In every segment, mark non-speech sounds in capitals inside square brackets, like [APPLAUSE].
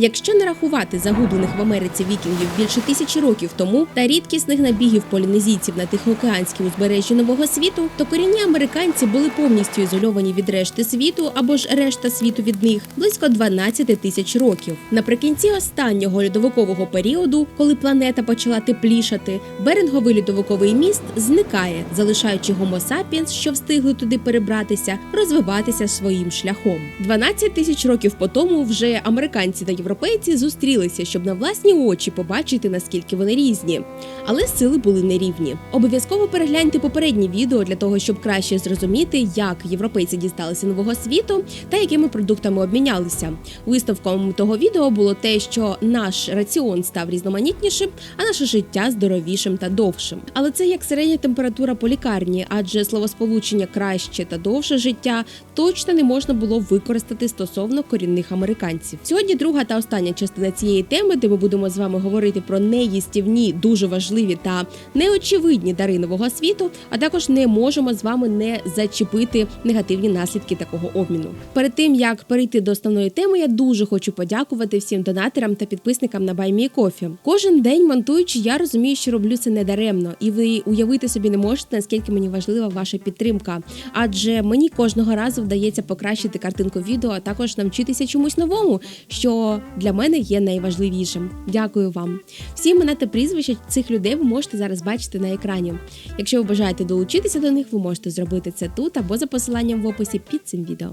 Якщо не рахувати загублених в Америці вікінгів більше тисячі років тому та рідкісних набігів полінезійців на тихоокеанському узбережжі нового світу, то корінні американці були повністю ізольовані від решти світу або ж решта світу від них близько 12 тисяч років. Наприкінці останнього льодовикового періоду, коли планета почала теплішати, беринговий льодовиковий міст зникає, залишаючи sapiens, що встигли туди перебратися, розвиватися своїм шляхом. 12 тисяч років по тому вже американці та зустрілися, щоб на власні очі побачити наскільки вони різні. Але сили були нерівні. Обов'язково перегляньте попереднє відео для того, щоб краще зрозуміти, як європейці дісталися нового світу та якими продуктами обмінялися. Висновком того відео було те, що наш раціон став різноманітнішим, а наше життя здоровішим та довшим. Але це як середня температура по лікарні, адже словосполучення краще та довше життя точно не можна було використати стосовно корінних американців. Сьогодні друга та остання частина цієї теми, де ми будемо з вами говорити про неїстівні, дуже важливі та неочевидні дари нового світу, а також не можемо з вами не зачепити негативні наслідки такого обміну. Перед тим як перейти до основної теми, я дуже хочу подякувати всім донаторам та підписникам на BuyMeCoffee. Кожен день монтуючи, я розумію, що роблю це не даремно, і ви уявити собі не можете, наскільки мені важлива ваша підтримка. Адже мені кожного разу вдається покращити картинку відео, а також навчитися чомусь новому, що для мене є найважливішим. Дякую вам. Всі імена та прізвища цих людей ви можете зараз бачити на екрані. Якщо ви бажаєте долучитися до них, ви можете зробити це тут або за посиланням в описі під цим відео.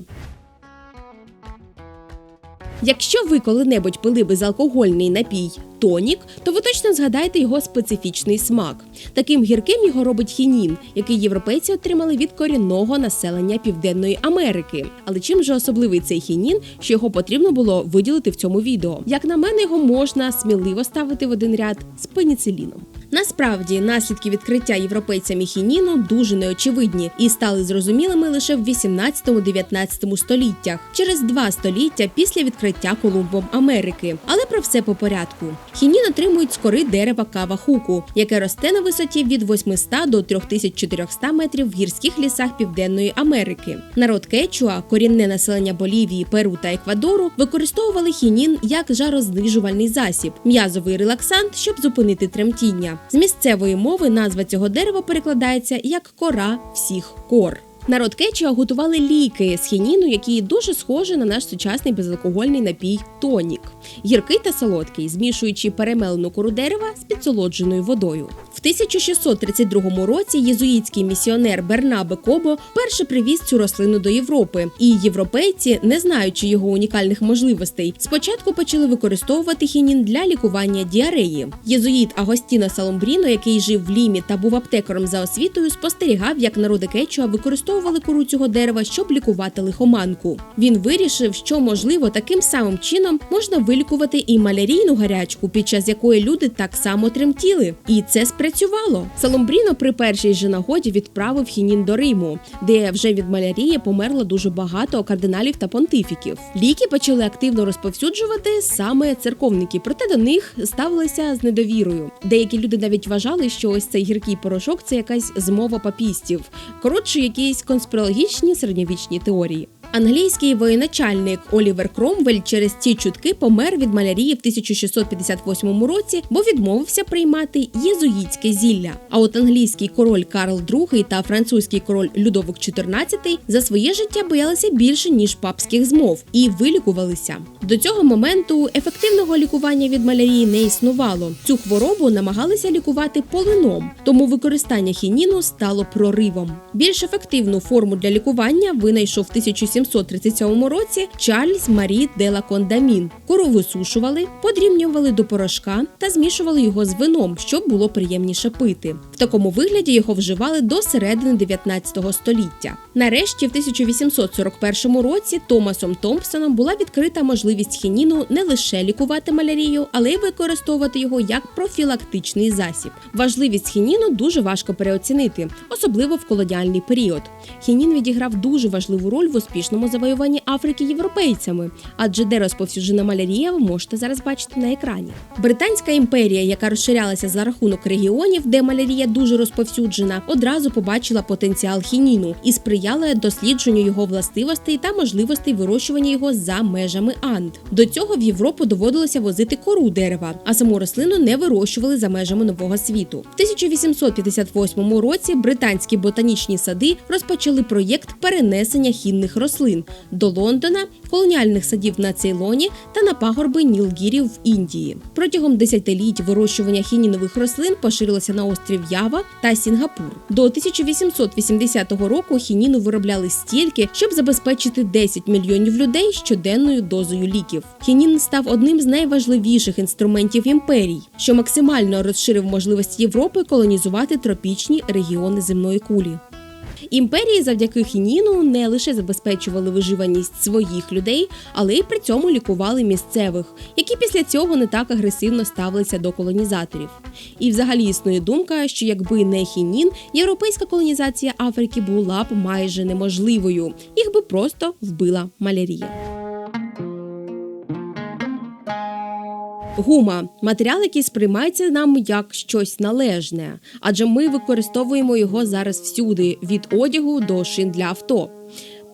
Якщо ви коли-небудь пили безалкогольний напій тонік, то ви точно згадаєте його специфічний смак. Таким гірким його робить хінін, який європейці отримали від корінного населення Південної Америки. Але чим же особливий цей хінін, що його потрібно було виділити в цьому відео? Як на мене, його можна сміливо ставити в один ряд з пеніциліном. Насправді наслідки відкриття європейцями хініну дуже неочевидні і стали зрозумілими лише в 18-19 століттях, через два століття після відкриття Колумбом Америки. Але про все по порядку. Хінін отримують з кори дерева кава хуку, яке росте на висоті від 800 до 3400 метрів в гірських лісах Південної Америки. Народ Кечуа, корінне населення Болівії, Перу та Еквадору, використовували хінін як жарознижувальний засіб, м'язовий релаксант, щоб зупинити тремтіння. З місцевої мови назва цього дерева перекладається як кора всіх кор. Народ Кечуа готували ліки з хініну, які дуже схожі на наш сучасний безалкогольний напій тонік. Гіркий та солодкий, змішуючи перемелену кору дерева з підсолодженою водою. В 1632 році єзуїтський місіонер Бернабе Кобо вперше привіз цю рослину до Європи, і європейці, не знаючи його унікальних можливостей, спочатку почали використовувати хінін для лікування діареї. Єзуїт Агостіно Саломбріно, який жив в Лімі та був аптекаром за освітою, спостерігав, як народи Кечуа використовували кору цього дерева, щоб лікувати лихоманку. Він вирішив, що можливо таким самим чином можна вилікувати і малярійну гарячку, під час якої люди так само тремтіли. І це спрацювало. Саломбріно при першій же нагоді відправив хінін до Риму, де вже від малярії померло дуже багато кардиналів та понтифіків. Ліки почали активно розповсюджувати саме церковники, проте до них ставилися з недовірою. Деякі люди навіть вважали, що ось цей гіркий порошок це якась змова папістів, коротше, якісь конспірологічні середньовічні теорії. Англійський воєначальник Олівер Кромвель через ці чутки помер від малярії в 1658 році, бо відмовився приймати єзуїтське зілля. А от англійський король Карл II та французький король Людовик XIV за своє життя боялися більше ніж папських змов і вилікувалися. До цього моменту ефективного лікування від малярії не існувало. Цю хворобу намагалися лікувати полином, тому використання хініну стало проривом. Більш ефективну форму для лікування винайшов в 1737 році Чарльз Марі де ла Кондамін. Кору висушували, подрібнювали до порошка та змішували його з вином, щоб було приємніше пити. В такому вигляді його вживали до середини 19 століття. Нарешті, в 1841 році Томасом Томпсоном була відкрита можливість хініну не лише лікувати малярію, але й використовувати його як профілактичний засіб. Важливість хініну дуже важко переоцінити, особливо в колоніальний період. Хінін відіграв дуже важливу роль в успішній успішному завоюванні Африки європейцями, адже де розповсюджена малярія, ви можете зараз бачити на екрані. Британська імперія, яка розширялася за рахунок регіонів, де малярія дуже розповсюджена, одразу побачила потенціал хініну і сприяла дослідженню його властивостей та можливостей вирощування його за межами Анд. До цього в Європу доводилося возити кору дерева, а саму рослину не вирощували за межами нового світу. В 1858 році британські ботанічні сади розпочали проєкт перенесення хінних рослин до Лондона, колоніальних садів на Цейлоні та на пагорби Нілгірі в Індії. Протягом десятиліть вирощування хінінових рослин поширилося на острів Ява та Сінгапур. До 1880 року хініну виробляли стільки, щоб забезпечити 10 мільйонів людей щоденною дозою ліків. Хінін став одним з найважливіших інструментів імперій, що максимально розширив можливість Європи колонізувати тропічні регіони земної кулі. Імперії завдяки хініну не лише забезпечували виживаність своїх людей, але й при цьому лікували місцевих, які після цього не так агресивно ставилися до колонізаторів. І взагалі існує думка, що якби не хінін, європейська колонізація Африки була б майже неможливою, їх би просто вбила малярія. Гума матеріал, який сприймається нам як щось належне, адже ми використовуємо його зараз всюди від одягу до шин для авто.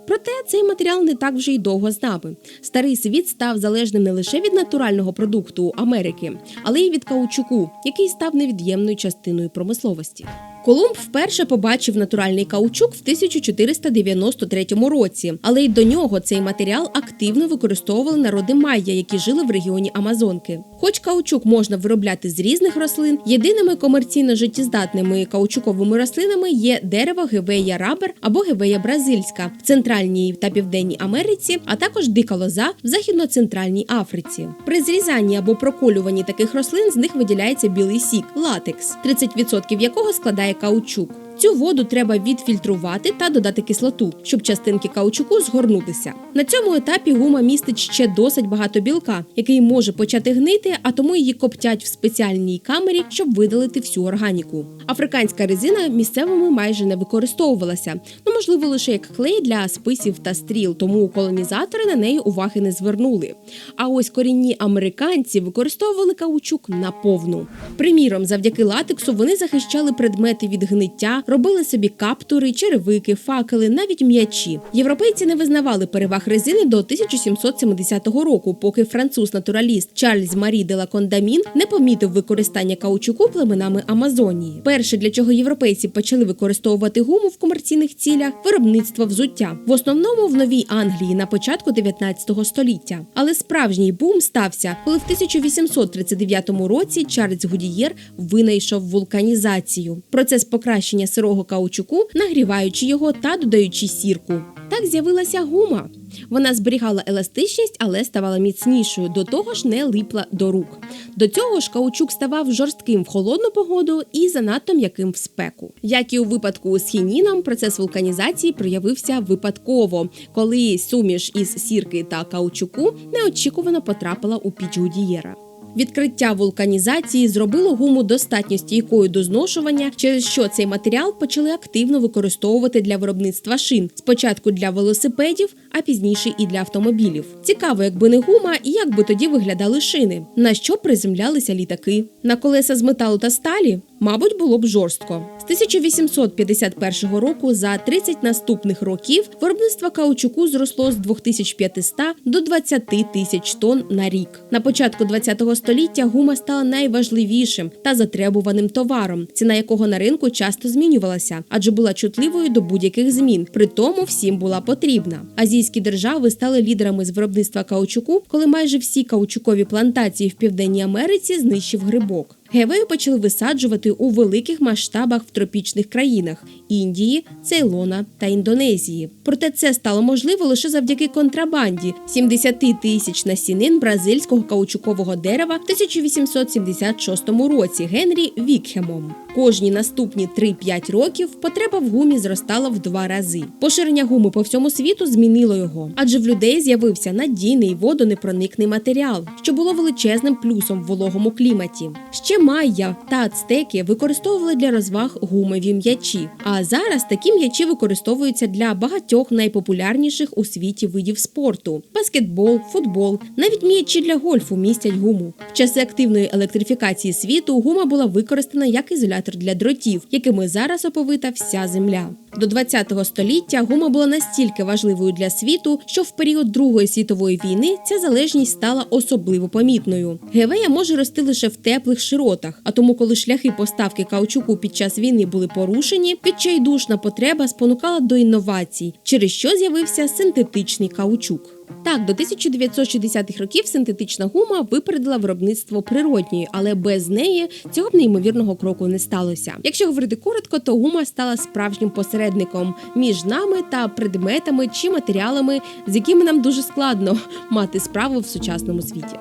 Проте цей матеріал не так вже й довго з нами. Старий світ став залежним не лише від натурального продукту Америки, але й від каучуку, який став невід'ємною частиною промисловості. Колумб вперше побачив натуральний каучук в 1493 році, але й до нього цей матеріал активно використовували народи майя, які жили в регіоні Амазонки. Хоч каучук можна виробляти з різних рослин, єдиними комерційно життєздатними каучуковими рослинами є дерево гевея рабер або гевея бразильська в центральній та південній Америці, а також дика лоза в західно-центральній Африці. При зрізанні або проколюванні таких рослин з них виділяється білий сік латекс, 30% якого складає каучук. Цю воду треба відфільтрувати та додати кислоту, щоб частинки каучуку згорнутися. На цьому етапі гума містить ще досить багато білка, який може почати гнити, а тому її коптять в спеціальній камері, щоб видалити всю органіку. Африканська резина місцевими майже не використовувалася, ну можливо лише як клей для списів та стріл, тому колонізатори на неї уваги не звернули. А ось корінні американці використовували каучук наповну. Приміром, завдяки латексу вони захищали предмети від гниття, робили собі каптури, черевики, факели, навіть м'ячі. Європейці не визнавали переваг резини до 1770 року, поки француз-натураліст Чарльз Марі де ла Кондамін не помітив використання каучуку племенами Амазонії. Перше, для чого європейці почали використовувати гуму в комерційних цілях виробництво взуття, в основному в Новій Англії на початку 19 століття. Але справжній бум стався, коли в 1839 році Чарльз Гудієр винайшов вулканізацію. Процес покращення сирого каучуку, нагріваючи його та додаючи сірку. Так з'явилася гума. Вона зберігала еластичність, але ставала міцнішою, до того ж не липла до рук. До цього ж каучук ставав жорстким в холодну погоду і занадто м'яким в спеку. Як і у випадку з хініном, процес вулканізації проявився випадково, коли суміш із сірки та каучуку неочікувано потрапила у піч Гудієра. Відкриття вулканізації зробило гуму достатньо стійкою до зношування, через що цей матеріал почали активно використовувати для виробництва шин. Спочатку для велосипедів, а пізніше і для автомобілів. Цікаво, якби не гума, як би тоді виглядали шини, на що приземлялися літаки. На колеса з металу та сталі, мабуть, було б жорстко. З 1851 року за 30 наступних років виробництво каучуку зросло з 2500 до 20 тисяч тонн на рік. На початку 20 століття гума стала найважливішим та затребуваним товаром, ціна якого на ринку часто змінювалася, адже була чутливою до будь-яких змін. При тому всім була потрібна. Азійські держави стали лідерами з виробництва каучуку, коли майже всі каучукові плантації в Південній Америці знищив грибок. Гевею почали висаджувати у великих масштабах в тропічних країнах Індії, Цейлона та Індонезії. Проте це стало можливо лише завдяки контрабанді 70 тисяч насінин бразильського каучукового дерева в 1876 році Генрі Вікхемом. Кожні наступні 3-5 років потреба в гумі зростала в два рази. Поширення гуми по всьому світу змінило його, адже в людей з'явився надійний водонепроникний матеріал, що було величезним плюсом в вологому кліматі. Ще майя та ацтеки використовували для розваг гумові м'ячі, а Зараз такі м'ячі використовуються для багатьох найпопулярніших у світі видів спорту: баскетбол, футбол, навіть м'ячі для гольфу містять гуму. В часи активної електрифікації світу гума була використана як ізолятор для дротів, якими зараз оповита вся земля. До 20 століття гума була настільки важливою для світу, що в період Другої світової війни ця залежність стала особливо помітною. Гевея може рости лише в теплих широтах, а тому, коли шляхи поставки каучуку під час війни були порушені, відчайдушна потреба спонукала до інновацій, через що з'явився синтетичний каучук. Так, до 1960-х років синтетична гума випередила виробництво природньої, але без неї цього б неймовірного кроку не сталося. Якщо говорити коротко, то гума стала справжнім посередником між нами та предметами чи матеріалами, з якими нам дуже складно [LAUGHS] мати справу в сучасному світі.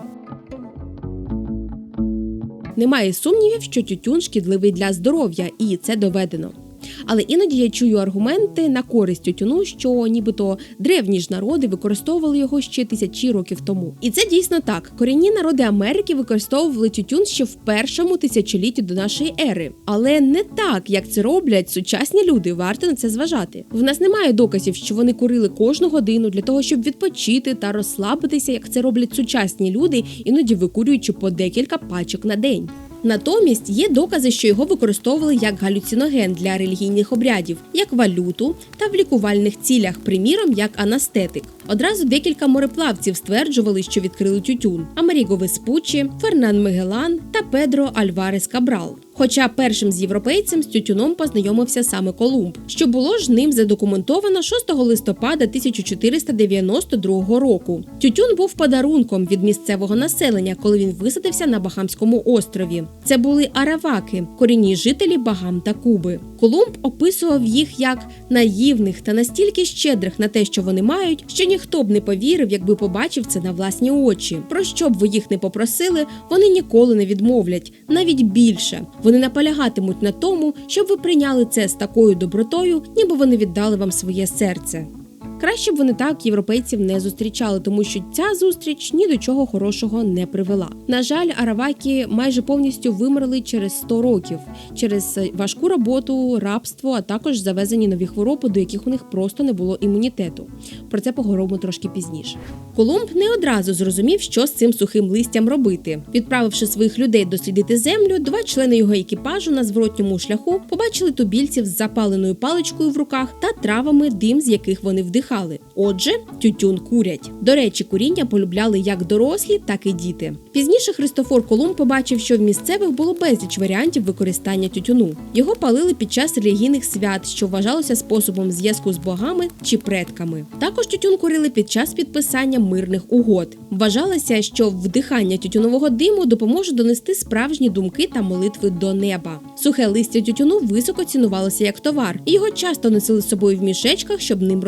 Немає сумнівів, що тютюн шкідливий для здоров'я, і це доведено. Але іноді я чую аргументи на користь тютюну, що нібито древні ж народи використовували його ще тисячі років тому. І це дійсно так. Корінні народи Америки використовували тютюн ще в першому тисячолітті до нашої ери, але не так, як це роблять сучасні люди. Варто на це зважати. В нас немає доказів, що вони курили кожну годину для того, щоб відпочити та розслабитися, як це роблять сучасні люди, іноді викурюючи по декілька пачок на день. Натомість є докази, що його використовували як галюциноген для релігійних обрядів, як валюту та в лікувальних цілях, приміром як анестетик. Одразу декілька мореплавців стверджували, що відкрили тютюн: Амеріго Веспуччі, Фернан Мегелан та Педро Альварес Кабрал. Хоча першим з європейцем з тютюном познайомився саме Колумб, що було ж ним задокументовано 6 листопада 1492 року. Тютюн був подарунком від місцевого населення, коли він висадився на Бахамському острові. Це були араваки, корінні жителі Багам та Куби. Колумб описував їх як наївних та настільки щедрих на те, що вони мають, що ніхто б не повірив, якби побачив це на власні очі. Про що б ви їх не попросили, вони ніколи не відмовлять, навіть більше. Наполягатимуть на тому, щоб ви прийняли це з такою добротою, ніби вони віддали вам своє серце. Краще б вони так європейців не зустрічали, тому що ця зустріч ні до чого хорошого не привела. На жаль, араваки майже повністю вимерли через 100 років через важку роботу, рабство, а також завезені нові хвороби, до яких у них просто не було імунітету. Про це поговоримо трошки пізніше. Колумб не одразу зрозумів, що з цим сухим листям робити. Відправивши своїх людей дослідити землю, два члени його екіпажу на зворотньому шляху побачили тубільців з запаленою паличкою в руках та травами, дим з яких вони вдихали вдихали. Отже, тютюн курять. До речі, куріння полюбляли як дорослі, так і діти. Пізніше Христофор Колумб побачив, що в місцевих було безліч варіантів використання тютюну. Його палили під час релігійних свят, що вважалося способом зв'язку з богами чи предками. Також тютюн курили під час підписання мирних угод. Вважалося, що вдихання тютюнового диму допоможе донести справжні думки та молитви до неба. Сухе листя тютюну високо цінувалося як товар, і його часто носили з собою в мішечках, щоб ним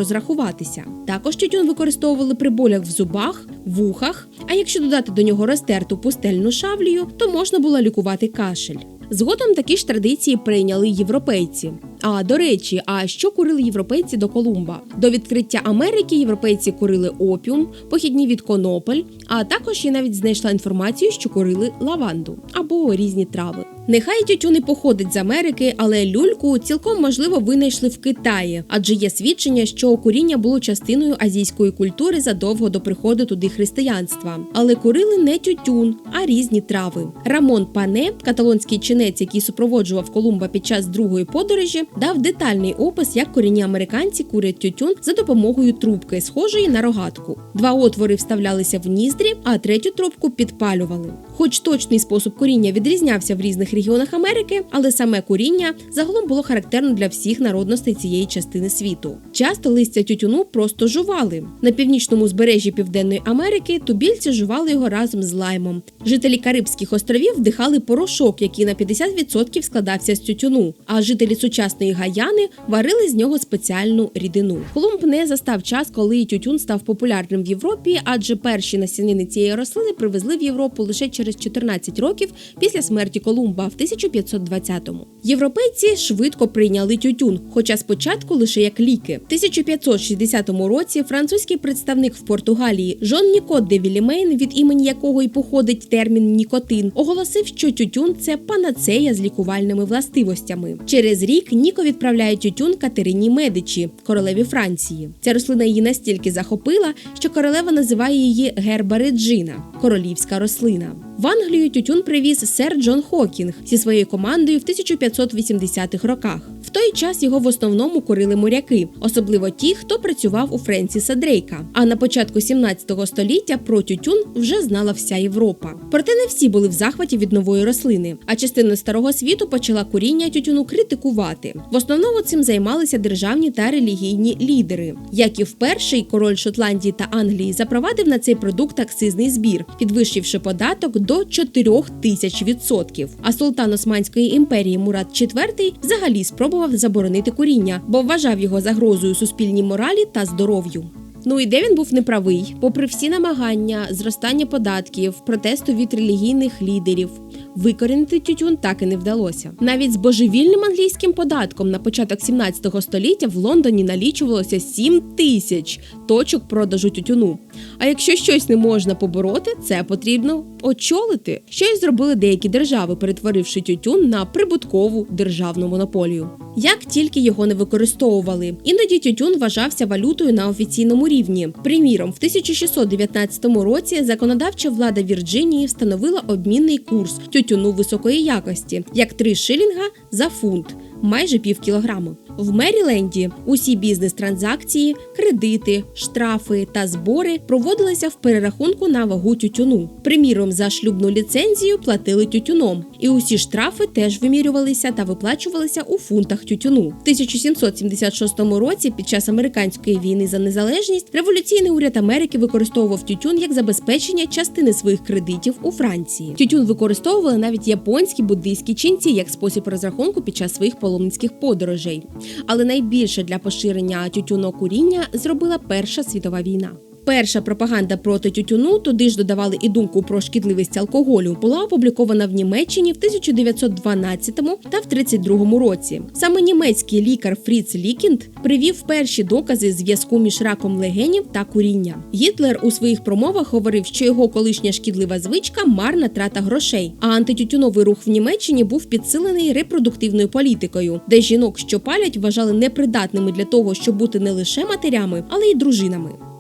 розрахуватися. Також тютюн використовували при болях в зубах, вухах. А якщо додати до нього розтерту пустельну шавлію, то можна було лікувати кашель. Згодом такі ж традиції прийняли європейці. А до речі, а що курили європейці до Колумба? До відкриття Америки європейці курили опіум, похідні від конопель, а також я навіть знайшла інформацію, що курили лаванду або різні трави. Нехай тютюн не походить з Америки, але люльку цілком можливо винайшли в Китаї, адже є свідчення, що куріння було частиною азійської культури задовго до приходу туди християнства. Але курили не тютюн, а різні трави. Рамон Пане, каталонський чинець, який супроводжував Колумба під час другої подорожі, дав детальний опис, як корінні американці курять тютюн за допомогою трубки, схожої на рогатку. Два отвори вставлялися в ніздрі, а третю трубку підпалювали. Хоч точний спосіб куріння відрізнявся в різних регіонах Америки, але саме куріння загалом було характерно для всіх народностей цієї частини світу. Часто листя тютюну просто жували. На північному збережжі Південної Америки тубільці жували його разом з лаймом. Жителі Карибських островів вдихали порошок, який на 50% складався з тютюну. А жителі сучасної Гаяни варили з нього спеціальну рідину. Колумб не застав час, коли тютюн став популярним в Європі, адже перші насінини цієї рослини привезли в Європу лише через 14 років після смерті Колумба в 1520-му. Європейці швидко прийняли тютюн, хоча спочатку лише як ліки. В 1560 році французький представник в Португалії Жон Нікот де Вілімейн, від імені якого й походить термін нікотин, оголосив, що тютюн це панацея з лікувальними властивостями. Через рік ні Федеріко відправляє тютюн Катерині Медичі, королеві Франції. Ця рослина її настільки захопила, що королева називає її герба Реджина королівська рослина. В Англію тютюн привіз сер Джон Хокінг зі своєю командою в 1580-х роках. В той час його в основному курили моряки, особливо ті, хто працював у Френсіса Дрейка. А на початку 17 століття про тютюн вже знала вся Європа. Проте не всі були в захваті від нової рослини, а частина старого світу почала куріння тютюну критикувати. В основному цим займалися державні та релігійні лідери. Як і вперше, король Шотландії та Англії запровадив на цей продукт акцизний збір, підвищивши податок до 4 тисяч відсотків. А султан Османської імперії Мурат IV взагалі спробував заборонити куріння, бо вважав його загрозою суспільній моралі та здоров'ю. Ну і де він був неправий, попри всі намагання, зростання податків, протесту від релігійних лідерів. Викорінити тютюн так і не вдалося. Навіть з божевільним англійським податком на початок 17 століття в Лондоні налічувалося 7 тисяч точок продажу тютюну. А якщо щось не можна побороти, це потрібно очолити. Що й зробили деякі держави, перетворивши тютюн на прибуткову державну монополію. Як тільки його не використовували, іноді тютюн вважався валютою на офіційному рівні. Приміром, в 1619 році законодавча влада Вірджинії встановила обмінний курс тютюну високої якості, як 3 шилінга за фунт майже пів кілограму. В Меріленді усі бізнес-транзакції, кредити, штрафи та збори проводилися в перерахунку на вагу тютюну. Приміром, за шлюбну ліцензію платили тютюном, і усі штрафи теж вимірювалися та виплачувалися у фунтах тютюну. В 1776 році, під час американської війни за незалежність, революційний уряд Америки використовував тютюн як забезпечення частини своїх кредитів у Франції. Тютюн використовували навіть японські буддийські ченці як спосіб розрахунку під час своїх паломницьких подорожей. Але найбільше для поширення тютюнокуріння зробила Перша світова війна. Перша пропаганда проти тютюну, туди ж додавали і думку про шкідливість алкоголю, була опублікована в Німеччині в 1912 та в 32 році. Саме німецький лікар Фріц Лікінд привів перші докази зв'язку між раком легенів та куріння. Гітлер у своїх промовах говорив, що його колишня шкідлива звичка марна трата грошей. А антитютюновий рух в Німеччині був підсилений репродуктивною політикою, де жінок, що палять, вважали непридатними для того, щоб бути не лише матерями, але й дружинами.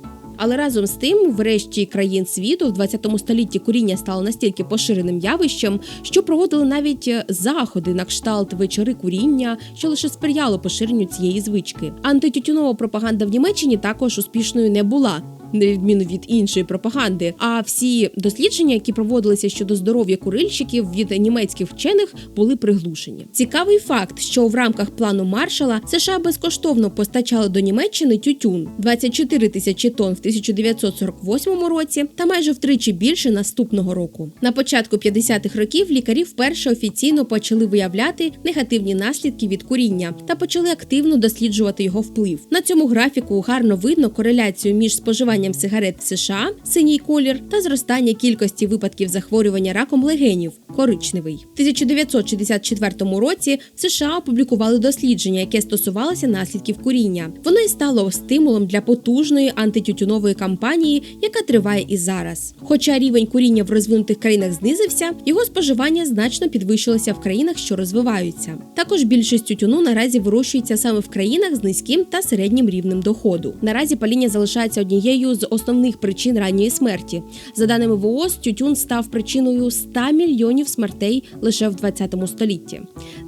Але разом з тим, в решті країн світу в 20 столітті куріння стало настільки поширеним явищем, що проводили навіть е, заходи на кшталт вечори куріння, що лише сприяло поширенню цієї звички. Антитютюнова пропаганда в Німеччині також успішною не була на відміну від іншої пропаганди. А всі дослідження, які проводилися щодо здоров'я курильщиків від німецьких вчених, були приглушені. Цікавий факт, що в рамках плану маршала США безкоштовно постачали до Німеччини тютюн 24 тисячі тонн в 1948 році та майже втричі більше наступного року. На початку 50-х років лікарі вперше офіційно почали виявляти негативні наслідки від куріння та почали активно досліджувати його вплив. На цьому графіку гарно видно кореляцію між споживанням споживанням сигарет в США синій колір та зростання кількості випадків захворювання раком легенів коричневий. В 1964 році в США опублікували дослідження, яке стосувалося наслідків куріння. Воно і стало стимулом для потужної антитютюнової кампанії, яка триває і зараз. Хоча рівень куріння в розвинутих країнах знизився, його споживання значно підвищилося в країнах, що розвиваються. Також більшість тютюну наразі вирощується саме в країнах з низьким та середнім рівнем доходу. Наразі паління залишається однією з основних причин ранньої смерті. За даними ВООЗ, тютюн став причиною 100 мільйонів смертей лише в 20 столітті.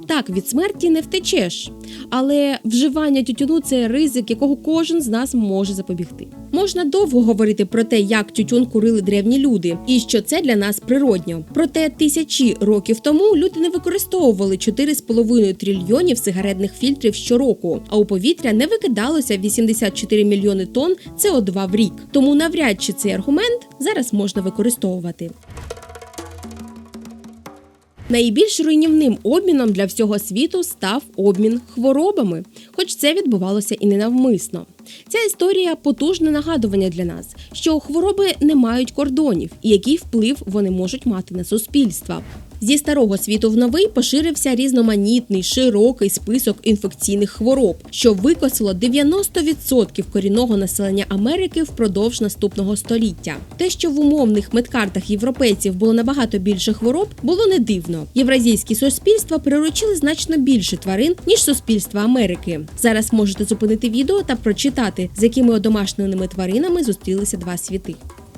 Так, від смерті не втечеш, але вживання тютюну це ризик, якого кожен з нас може запобігти. Можна довго говорити про те, як тютюн курили древні люди, і що це для нас природньо. Проте тисячі років тому люди не використовували 4,5 трильйонів сигаретних фільтрів щороку, а у повітря не викидалося 84 мільйони тонн СО2 в рік. Тому навряд чи цей аргумент зараз можна використовувати. Найбільш руйнівним обміном для всього світу став обмін хворобами, хоч це відбувалося і ненавмисно. Ця історія потужне нагадування для нас, що хвороби не мають кордонів і який вплив вони можуть мати на суспільство. Зі старого світу в новий поширився різноманітний широкий список інфекційних хвороб, що викосило 90% корінного населення Америки впродовж наступного століття. Те, що в умовних медкартах європейців було набагато більше хвороб, було не дивно. Євразійські суспільства приручили значно більше тварин ніж суспільства Америки. Зараз можете зупинити відео та прочитати, з якими одомашненими тваринами зустрілися два світи.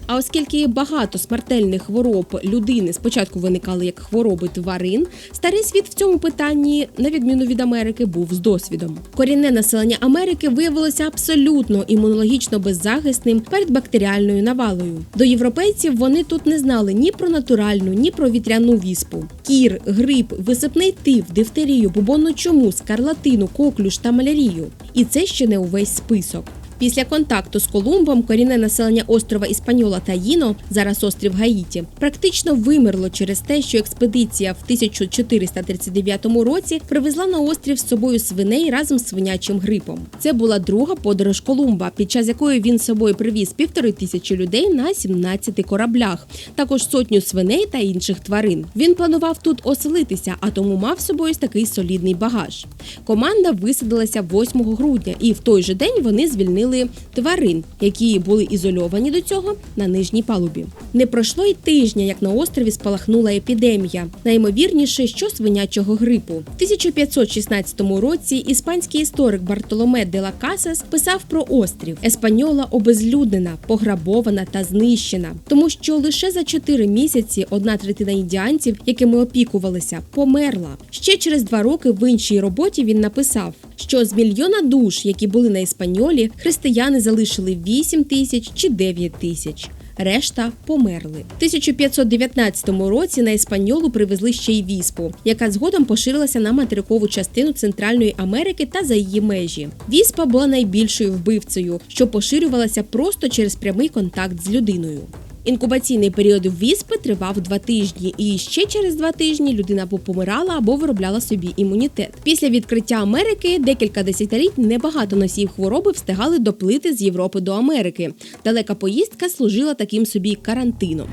А оскільки багато смертельних хвороб людини спочатку виникали як хвороби тварин, старий світ в цьому питанні, на відміну від Америки, був з досвідом. Корінне населення Америки виявилося абсолютно імунологічно беззахисним перед бактеріальною навалою. До європейців вони тут не знали ні про натуральну, ні про вітряну віспу. Кір, грип, висипний тиф, дифтерію, бубонну чуму, скарлатину, коклюш та малярію. І це ще не увесь список. Після контакту з Колумбом корінне населення острова Іспаньола та Їно, зараз острів Гаїті, практично вимерло через те, що експедиція в 1439 році привезла на острів з собою свиней разом з свинячим грипом. Це була друга подорож Колумба, під час якої він з собою привіз півтори тисячі людей на 17 кораблях, також сотню свиней та інших тварин. Він планував тут оселитися, а тому мав з собою такий солідний багаж. Команда висадилася 8 грудня, і в той же день вони звільнили тварин, які були ізольовані до цього на нижній палубі. Не пройшло й тижня, як на острові спалахнула епідемія, найімовірніше, що свинячого грипу. В 1516 році іспанський історик Бартоломе де ла Касас писав про острів. Еспаньола обезлюднена, пограбована та знищена, тому що лише за 4 місяці одна третина індіанців, якими опікувалися, померла. Ще через два роки в іншій роботі він написав, що з мільйона душ, які були на Іспаньолі, християни залишили 8 тисяч чи 9 тисяч. Решта померли. В 1519 році на Іспаньолу привезли ще й віспу, яка згодом поширилася на материкову частину Центральної Америки та за її межі. Віспа була найбільшою вбивцею, що поширювалася просто через прямий контакт з людиною. Інкубаційний період віспи тривав два тижні, і ще через два тижні людина або помирала або виробляла собі імунітет. Після відкриття Америки декілька десятиліть небагато носіїв хвороби встигали доплити з Європи до Америки. Далека поїздка служила таким собі карантином.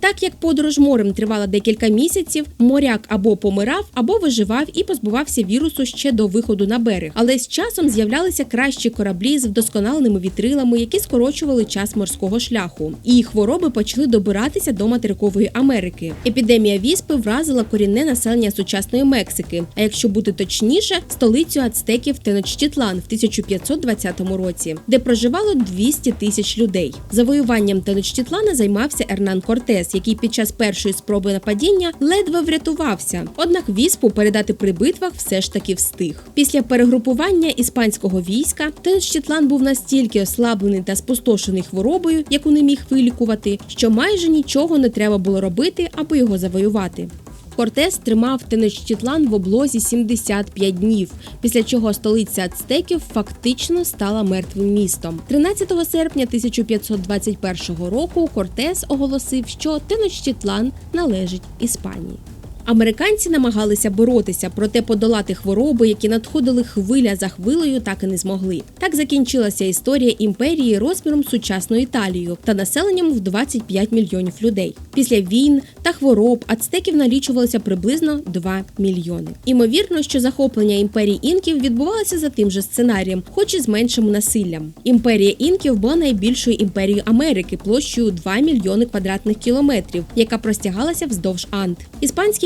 Так як подорож морем тривала декілька місяців, моряк або помирав, або виживав і позбувався вірусу ще до виходу на берег. Але з часом з'являлися кращі кораблі з вдосконаленими вітрилами, які скорочували час морського шляху. І хвороби почали добиратися до материкової Америки. Епідемія віспи вразила корінне населення сучасної Мексики. А якщо бути точніше, столицю ацтеків Теночтітлан в 1520 році, де проживало 200 тисяч людей. Завоюванням Теночтітлана займався Ернан Кортес який під час першої спроби нападіння ледве врятувався. Однак віспу передати при битвах все ж таки встиг. Після перегрупування іспанського війська Тенщітлан був настільки ослаблений та спустошений хворобою, яку не міг вилікувати, що майже нічого не треба було робити, аби його завоювати. Кортес тримав Тенечтітлан в облозі 75 днів, після чого столиця ацтеків фактично стала мертвим містом. 13 серпня 1521 року Кортес оголосив, що Теночтітлан належить Іспанії. Американці намагалися боротися, проте подолати хвороби, які надходили хвиля за хвилею, так і не змогли. Так закінчилася історія імперії розміром сучасну Італію та населенням в 25 мільйонів людей. Після війн та хвороб ацтеків налічувалося приблизно 2 мільйони. Імовірно, що захоплення імперії інків відбувалося за тим же сценарієм, хоч і з меншим насиллям. Імперія інків була найбільшою імперією Америки площею 2 мільйони квадратних кілометрів, яка простягалася вздовж Анд.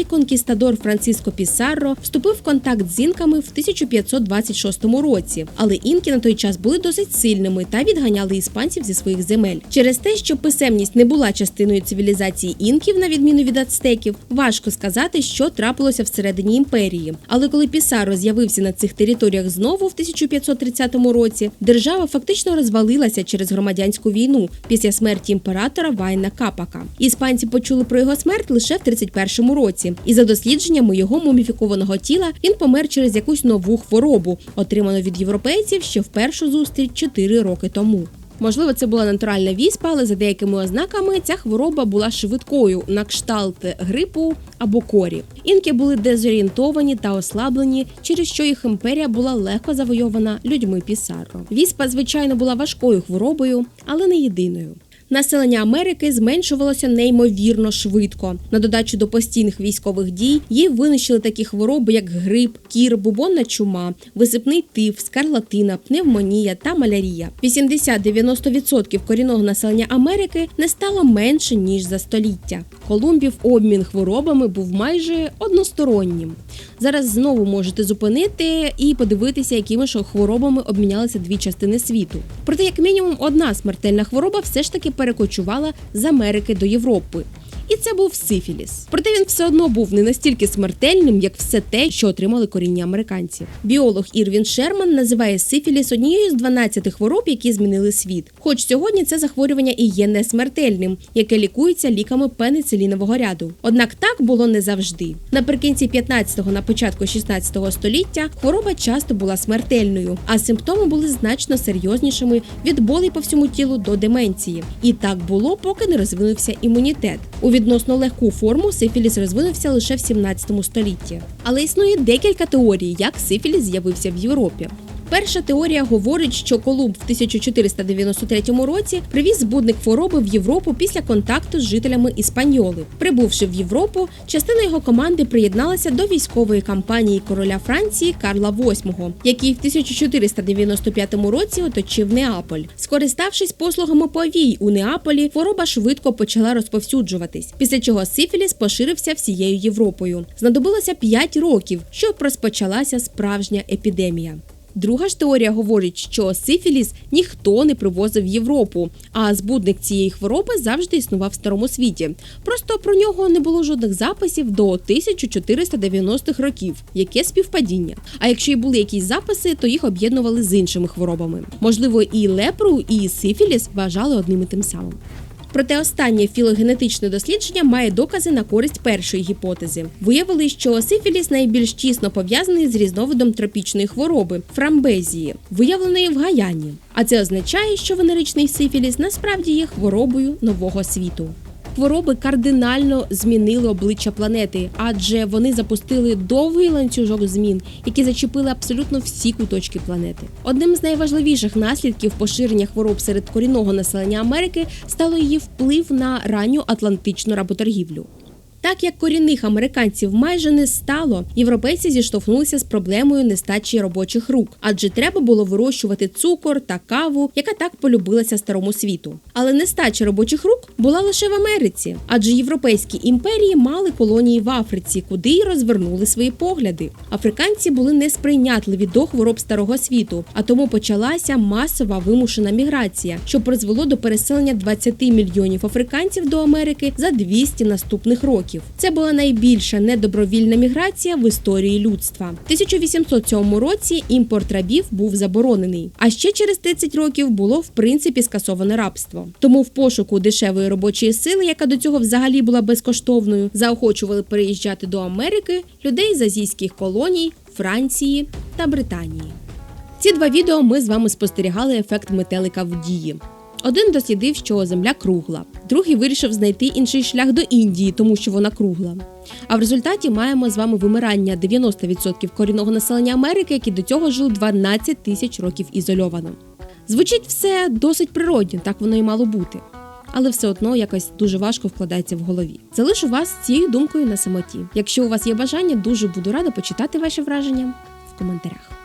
Іспанський конкістадор Франциско Пісарро вступив в контакт з інками в 1526 році, але інки на той час були досить сильними та відганяли іспанців зі своїх земель. Через те, що писемність не була частиною цивілізації інків, на відміну від ацтеків, важко сказати, що трапилося всередині імперії. Але коли Пісарро з'явився на цих територіях знову в 1530 році, держава фактично розвалилася через громадянську війну після смерті імператора Вайна Капака. Іспанці почули про його смерть лише в 31 році. І за дослідженнями його муміфікованого тіла він помер через якусь нову хворобу, отриману від європейців ще в першу зустріч 4 роки тому. Можливо, це була натуральна віспа, але за деякими ознаками ця хвороба була швидкою на кшталт грипу або корі. Інки були дезорієнтовані та ослаблені, через що їх імперія була легко завойована людьми Пісарро. Віспа, звичайно, була важкою хворобою, але не єдиною. Населення Америки зменшувалося неймовірно швидко. На додачу до постійних військових дій її винищили такі хвороби, як грип, кір, бубонна чума, висипний тиф, скарлатина, пневмонія та малярія. 80-90% корінного населення Америки не стало менше ніж за століття. Колумбів обмін хворобами був майже одностороннім. Зараз знову можете зупинити і подивитися, якими ж хворобами обмінялися дві частини світу. Проте, як мінімум, одна смертельна хвороба все ж таки перекочувала з Америки до Європи. І це був сифіліс. Проте він все одно був не настільки смертельним, як все те, що отримали корінні американці. Біолог Ірвін Шерман називає сифіліс однією з 12 хвороб, які змінили світ. Хоч сьогодні це захворювання і є несмертельним, яке лікується ліками пеницилінового ряду. Однак так було не завжди. Наприкінці 15-го, на початку 16-го століття хвороба часто була смертельною, а симптоми були значно серйознішими від болей по всьому тілу до деменції. І так було, поки не розвинувся імунітет. У відносно легку форму сифіліс розвинувся лише в 17 столітті. Але існує декілька теорій, як сифіліс з'явився в Європі. Перша теорія говорить, що Колумб в 1493 році привіз збудник хвороби в Європу після контакту з жителями Іспаньоли. Прибувши в Європу, частина його команди приєдналася до військової кампанії короля Франції Карла VIII, який в 1495 році оточив Неаполь. Скориставшись послугами повій у Неаполі, хвороба швидко почала розповсюджуватись, після чого сифіліс поширився всією Європою. Знадобилося 5 років, щоб розпочалася справжня епідемія. Друга ж теорія говорить, що сифіліс ніхто не привозив в Європу, а збудник цієї хвороби завжди існував в старому світі. Просто про нього не було жодних записів до 1490-х років. Яке співпадіння? А якщо й були якісь записи, то їх об'єднували з іншими хворобами. Можливо, і лепру, і сифіліс вважали одним і тим самим. Проте останнє філогенетичне дослідження має докази на користь першої гіпотези. Виявили, що сифіліс найбільш тісно пов'язаний з різновидом тропічної хвороби фрамбезії, виявленої в Гаяні. А це означає, що венеричний сифіліс насправді є хворобою нового світу. Хвороби кардинально змінили обличчя планети, адже вони запустили довгий ланцюжок змін, які зачепили абсолютно всі куточки планети. Одним з найважливіших наслідків поширення хвороб серед корінного населення Америки стало її вплив на ранню атлантичну работоргівлю. Так як корінних американців майже не стало, європейці зіштовхнулися з проблемою нестачі робочих рук, адже треба було вирощувати цукор та каву, яка так полюбилася старому світу. Але нестача робочих рук була лише в Америці, адже європейські імперії мали колонії в Африці, куди й розвернули свої погляди. Африканці були несприйнятливі до хвороб старого світу, а тому почалася масова вимушена міграція, що призвело до переселення 20 мільйонів африканців до Америки за 200 наступних років. Це була найбільша недобровільна міграція в історії людства. В 1807 році імпорт рабів був заборонений. А ще через 30 років було в принципі скасоване рабство. Тому в пошуку дешевої робочої сили, яка до цього взагалі була безкоштовною, заохочували переїжджати до Америки людей з азійських колоній, Франції та Британії. Ці два відео ми з вами спостерігали ефект метелика в дії. Один дослідив, що земля кругла, другий вирішив знайти інший шлях до Індії, тому що вона кругла. А в результаті маємо з вами вимирання 90% корінного населення Америки, які до цього жили 12 тисяч років ізольовано. Звучить все досить природньо, так воно і мало бути. Але все одно якось дуже важко вкладається в голові. Залишу вас цією думкою на самоті. Якщо у вас є бажання, дуже буду рада почитати ваші враження в коментарях.